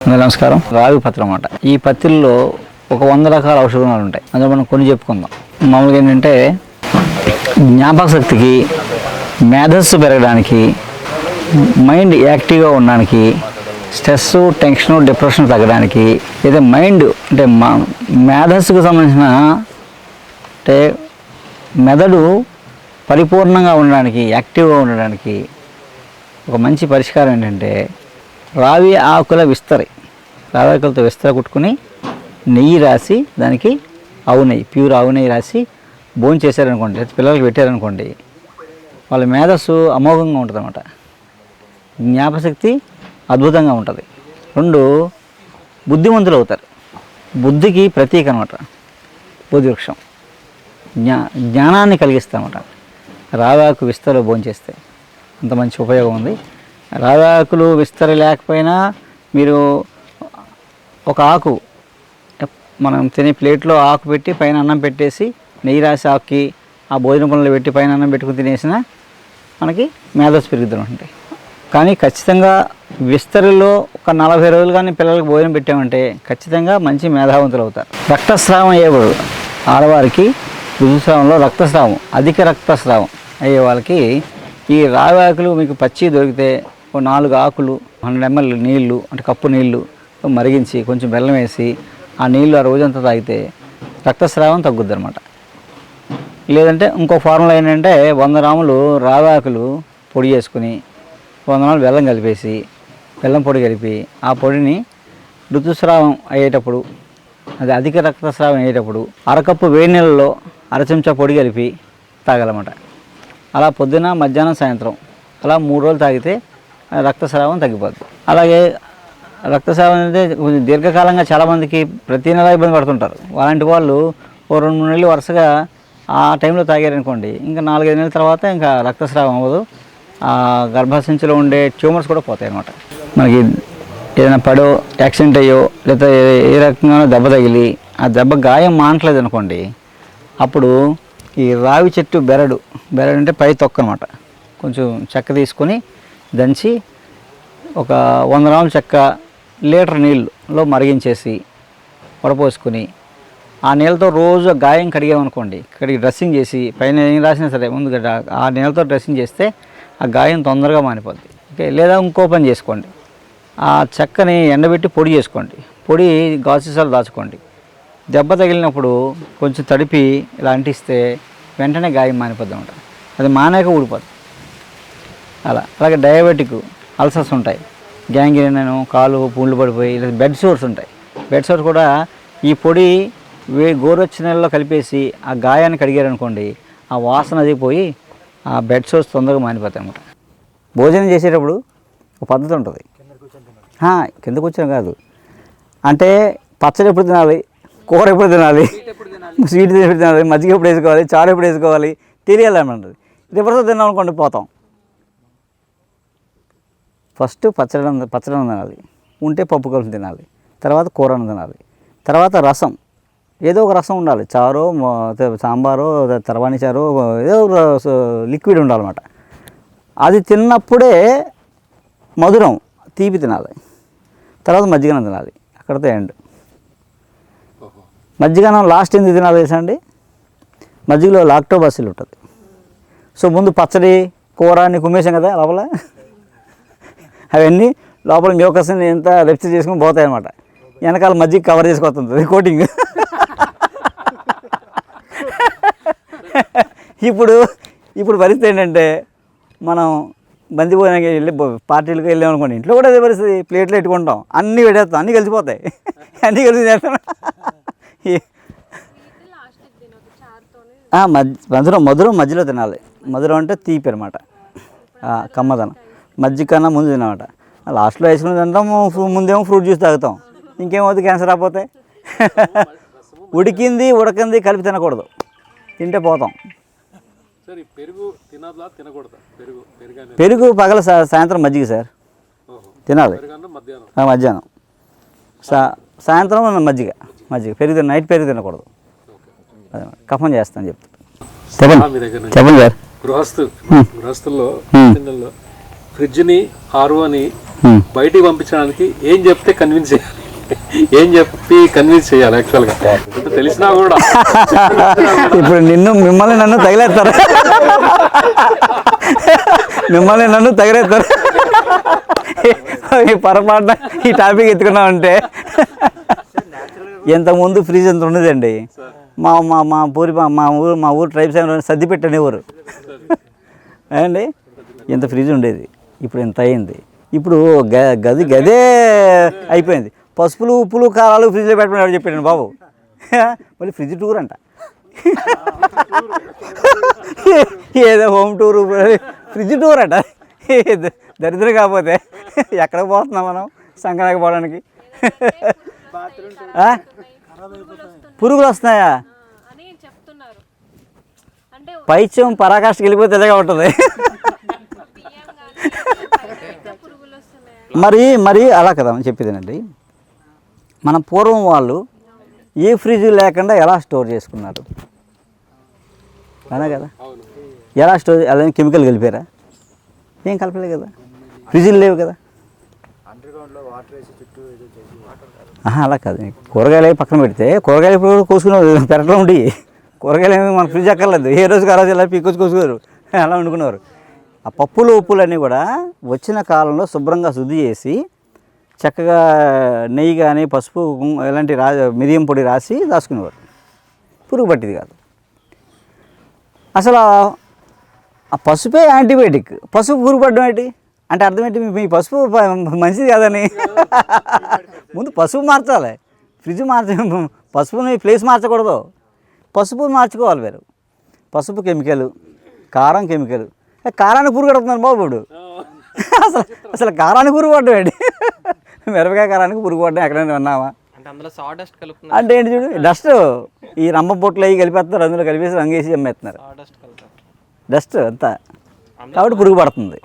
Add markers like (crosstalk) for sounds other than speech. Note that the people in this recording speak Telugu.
నమస్కారం. రావి పత్రం అన్నమాట ఈ పత్రిలో ఒక వంద రకాల ఔషధ గుణాలు ఉంటాయి. అందులో మనం కొన్ని చెప్పుకుందాం. మామూలుగా ఏంటంటే జ్ఞాపక శక్తికి మేధస్సు పెరగడానికి మైండ్ యాక్టివ్గా ఉండడానికి స్ట్రెస్ టెన్షన్ డిప్రెషన్ తగ్గడానికి లేదా మైండ్ అంటే మా మేధస్సుకు సంబంధించిన అంటే మెదడు పరిపూర్ణంగా ఉండడానికి యాక్టివ్గా ఉండడానికి ఒక మంచి పరిష్కారం ఏంటంటే రావి ఆకుల విస్తరి. రావి ఆకులతో విస్తర కుట్టుకుని నెయ్యి రాసి దానికి ఆవు నెయ్యి ప్యూర్ ఆవు నెయ్యి రాసి భోజనం చేశారనుకోండి పిల్లలకి పెట్టారనుకోండి వాళ్ళ మేధస్సు అమోఘంగా ఉంటుంది అన్నమాట జ్ఞాపశక్తి అద్భుతంగా ఉంటుంది. రెండు బుద్ధిమంతులు అవుతారు. బుద్ధికి ప్రతీక అనమాట బుద్ధివృక్షం జ్ఞా జ్ఞానాన్ని కలిగిస్తామట రావాకు విస్తరలో భోంచేస్తే అంత మంచి ఉపయోగం ఉంది. రాధాకులు విస్తర లేకపోయినా మీరు ఒక ఆకు మనం తినే ప్లేట్లో ఆకు పెట్టి పైన అన్నం పెట్టేసి నెయ్యి రాసి ఆకుకి ఆ భోజన పనులు పెట్టి పైన అన్నం పెట్టుకుని తినేసిన మనకి మేధస్సు పెరుగుతూ ఉంటాయి కానీ ఖచ్చితంగా విస్తరిలో ఒక నలభై రోజులు కానీ పిల్లలకు భోజనం పెట్టామంటే ఖచ్చితంగా మంచి మేధావంతులు అవుతారు. రక్తస్రావం అయ్యేవాడు ఆడవారికి ఋతుస్రావంలో రక్తస్రావం అధిక రక్తస్రావం అయ్యే వాళ్ళకి ఈ రావాకులు ఆకులు మీకు పచ్చి దొరికితే ఓ నాలుగు ఆకులు హండ్రెడ్ ఎంఎల్ నీళ్ళు అంటే కప్పు నీళ్ళు మరిగించి కొంచెం బెల్లం వేసి ఆ నీళ్ళు ఆ రోజంతా తాగితే రక్తస్రావం తగ్గుద్ది అనమాట లేదంటే ఇంకో ఫార్ములా ఏంటంటే వంద గ్రాములు రావాకులు పొడి చేసుకుని వంద గ్రాములు బెల్లం కలిపేసి బెల్లం పొడి కలిపి ఆ పొడిని ఋతుస్రావం అయ్యేటప్పుడు అది అధిక రక్తస్రావం అయ్యేటప్పుడు అరకప్పు వేడి నీళ్ళలో అర చెంచా పొడి కలిపి తాగాలన్నమాట. అలా పొద్దున మధ్యాహ్నం సాయంత్రం అలా మూడు రోజులు తాగితే రక్తస్రావం తగ్గిపోద్ది. అలాగే రక్తస్రావం అనేది కొంచెం దీర్ఘకాలంగా చాలామందికి ప్రతి నెల ఇబ్బంది పడుతుంటారు. అలాంటి వాళ్ళు ఓ రెండు మూడు నెలలు వరుసగా ఆ టైంలో తాగారనుకోండి ఇంకా నాలుగైదు నెలల తర్వాత ఇంకా రక్తస్రావం అవ్వదు. ఆ గర్భసంచిలో ఉండే ట్యూమర్స్ కూడా పోతాయి అన్నమాట మనకి ఏదైనా పడో యాక్సిడెంట్ అయ్యో లేదా ఏ- ఏ రకంగా దెబ్బ తగిలి ఆ దెబ్బ గాయం మానట్లేదు అనుకోండి అప్పుడు ఈ రావి చెట్టు బెరడు బెరడు అంటే పై తొక్క అనమాట కొంచెం చెక్క తీసుకొని దంచి ఒక వంద గ్రాముల చెక్క లీటర్ నీళ్ళలో మరిగించేసి వడపోసుకుని ఆ నీళ్ళతో రోజు గాయం కడిగామనుకోండి కడిగి డ్రెస్సింగ్ చేసి పైన ఏం రాసినా సరే ముందుగా ఆ నీళ్ళతో డ్రెస్సింగ్ చేస్తే ఆ గాయం తొందరగా మానిపోద్ది. ఓకే? లేదా ఇంకో పని చేసుకోండి. ఆ చెక్కని ఎండబెట్టి పొడి చేసుకోండి. పొడి గాజుసాలు దాచుకోండి. దెబ్బ తగిలినప్పుడు కొంచెం తడిపి ఇలా అంటిస్తే వెంటనే గాయం మానిపోద్ది అనమాట అది మానాక ఊడిపోద్ది. అలా. అలాగే డయాబెటిక్ అల్సర్స్ ఉంటాయి. గ్యాంగ్రీన్ కాలు పూళ్ళు పడిపోయి లేదా బెడ్ సోర్స్ ఉంటాయి. బెడ్ సోర్స్ కూడా ఈ పొడి వే గోరొచ్చిన నెలలో కలిపేసి ఆ గాయాన్ని కడిగారనుకోండి ఆ వాసన అది పోయి ఆ బెడ్ సోర్స్ తొందరగా మానిపోతాయి అన్నమాట. భోజనం చేసేటప్పుడు ఒక పద్ధతి ఉంటుంది. కింద కూర్చొని కాదు. అంటే పచ్చడి ఎప్పుడు తినాలి? కూర ఎప్పుడు తినాలి? స్వీట్ ఎప్పుడు తినాలి? మజ్జిగ ఎప్పుడు వేసుకోవాలి? చారు ఎప్పుడు వేసుకోవాలి? తెలియాలన్నమాట రివర్స్ తిన్నాం అనుకోండి పోతాం. ఫస్ట్ పచ్చడి పచ్చడి తినాలి. ఉంటే పప్పు కలుపు తినాలి. తర్వాత కూర అన్నం తినాలి. తర్వాత రసం. ఏదో ఒక రసం ఉండాలి. చారో సాంబారో తర్వాణి చారో ఏదో లిక్విడ్ ఉండాలన్నమాట. అది తిన్నప్పుడే మధురం తీపి తినాలి. తర్వాత మజ్జిగనం తినాలి. అక్కడితో ఎండ్. మజ్జిగనం లాస్ట్ ఎందుకు తినాలి తెలుసా అండి? మజ్జిగలో లాక్టోబాసిల్ ఉంటుంది. సో ముందు పచ్చడి కూర అన్ని కుమ్మేసాం కదా లోపల. అవన్నీ లోపల మ్యూకస్ని ఎంత రెప్స్ చేసుకుని పోతాయి అనమాట వెనకాల మజ్జిగ కవర్ చేసుకొస్తుంది. కోటింగ్ ఇప్పుడు ఇప్పుడు పరిస్థితి ఏంటంటే మనం బంది వెళ్ళి పార్టీలకు వెళ్ళాం అనుకోండి ఇంట్లో కూడా అదే పరిస్థితి. ప్లేట్లు పెట్టుకుంటాం. అన్నీ పెట్టేస్తాం. అన్నీ కలిసిపోతాయి. అన్నీ కలిసి చేస్తాం మధ్య మధురం మధురం మధ్యలో తినాలి. మధురం అంటే తీపి అనమాట కమ్మదనం. మజ్జిగ కన్నా ముందు తినమాట. లాస్ట్లో వేసుకుని తింటాం ఫ్రూ- ముందేమో ఫ్రూట్ జ్యూస్ తాగుతాం. ఇంకేమవుతుంది క్యాన్సర్ రాకపోతే? (laughs) ఉడికింది ఉడకింది కలిపి తినకూడదు. తింటే పోతాం. పెరుగు పగల సాయంత్రం మజ్జిగ సార్. తినాలి. మధ్యాహ్నం. ఆ, మధ్యాహ్నం. సా సాయంత్రం మజ్జిగ మజ్జిగ. పెరుగు నైట్ పెరుగు తినకూడదు. కఫం చేస్తాను చెప్తాను చెప్పండి. చెప్పండి సార్. గృహస్థు గృహస్థుల్లో ఫ్రిడ్జ్ని ఆరు అని హ్మ్. బయటికి పంపించడానికి ఏం చెప్తే కన్విన్స్ చేయాలి. ఏం చెప్పి కన్విన్స్ చేయాలి యాక్చువల్గా అంటే తెలిసినా కూడా. ఇప్పుడు నిన్ను మిమ్మల్ని నన్ను తగిలేస్తారు. మిమ్మల్ని నన్ను తగిలేస్తారు. ఈ పొరపాటున ఈ టాపిక్ ఎత్తుకున్నామంటే ఇంతకుముందు ఫ్రిడ్జ్ ఎంత ఉండదండి? మా మా మా పూరి మా మా ఊరు మా ఊరు ట్రైబ్స్ సర్ది పెట్టని ఊరు అండి ఇంత ఫ్రిడ్జ్ ఉండేది? ఇప్పుడు ఇంత అయింది. ఇప్పుడు గ- గది గదే అయిపోయింది. పసుపులు ఉప్పులు కారాలు ఫ్రిడ్జ్లో పెట్టమని చెప్పాడు బాబు? (laughs) మళ్ళీ ఫ్రిడ్జ్ టూర్ అంట. (laughs) ఏదో హోమ్ టూర్ ఫ్రిడ్జ్ టూర్ అంట. దరిద్రం కాకపోతే ఎక్కడికి పోతున్నాం మనం సంక్రాంతికి పోవడానికి? పురుగులు వస్తున్నాయా? పైత్యం పరాకాష్ఠకి వెళ్ళిపోతే ఇలాగే ఉంటుంది బియ్యం కానీ పెద్ద పురుగులు వస్తున్నాయి మరి మరి అలా కదా చెప్పేదేనండి. మన పూర్వం వాళ్ళు ఏ ఫ్రిడ్జ్ లేకుండా ఎలా స్టోర్ చేసుకున్నారు? అలా కదా. ఎలా స్టోర్ అలా కెమికల్ కలిపారా? ఏం కలపలేదు కదా. ఫ్రిడ్జ్లు లేవు కదా. అలా కాదు. కూరగాయలు అవి పక్కన పెడితే కూరగాయలు ఇప్పుడు కోసుకునే పెరట్లో ఉండి. కూరగాయలు ఏమి మన ఫ్రిడ్జ్ అక్కర్లేదు. ఏ రోజుకి ఆ రోజు ఇలా పీకొచ్చి కోసుకున్నారు. అలా వండుకున్నారు. ఆ పప్పులు ఉప్పులు అన్నీ కూడా వచ్చిన కాలంలో శుభ్రంగా శుద్ధి చేసి చక్కగా నెయ్యి కానీ పసుపు ఇలాంటి రా మిరియం పొడి రాసి దాచుకునేవారు. పురుగు పట్టిది కాదు. అసలు ఆ- పసుపే యాంటీబయాటిక్. పసుపు పురుగు పడడం ఏంటి? అంటే అర్థం ఏంటి? మీ- పసుపు మంచిది కాదని. ముందు పసుపు మార్చాలి. ఫ్రిడ్జ్ మార్చ (laughs) పసుపుని ప్లేస్ మార్చకూడదు. పసుపు మార్చుకోవాలి వేరు పసుపు కెమికల్ కారం కెమికల్ ఏ, కారానికి పురుగు పడుతున్నాను బాబు ఇప్పుడు అసలు అసలు కారానికి పురుగు పడ్డం ఏంటి మిరపకాయ కారానికి పురుగు పడ్డం ఎక్కడైనా విన్నావా? అంటే అందులో సాడస్ట్ కలుపుతున్నారు. అంటే ఏంటి చూడు డస్ట్ ఈ రంప పొట్లు అవి కలిపేస్తారు అందులో కలిపేసి రంగేసి అమ్మేస్తున్నారు. సాడస్ట్ కలుపుతారు. డస్ట్ అంతా. కాబట్టి పురుగు పడుతుంది.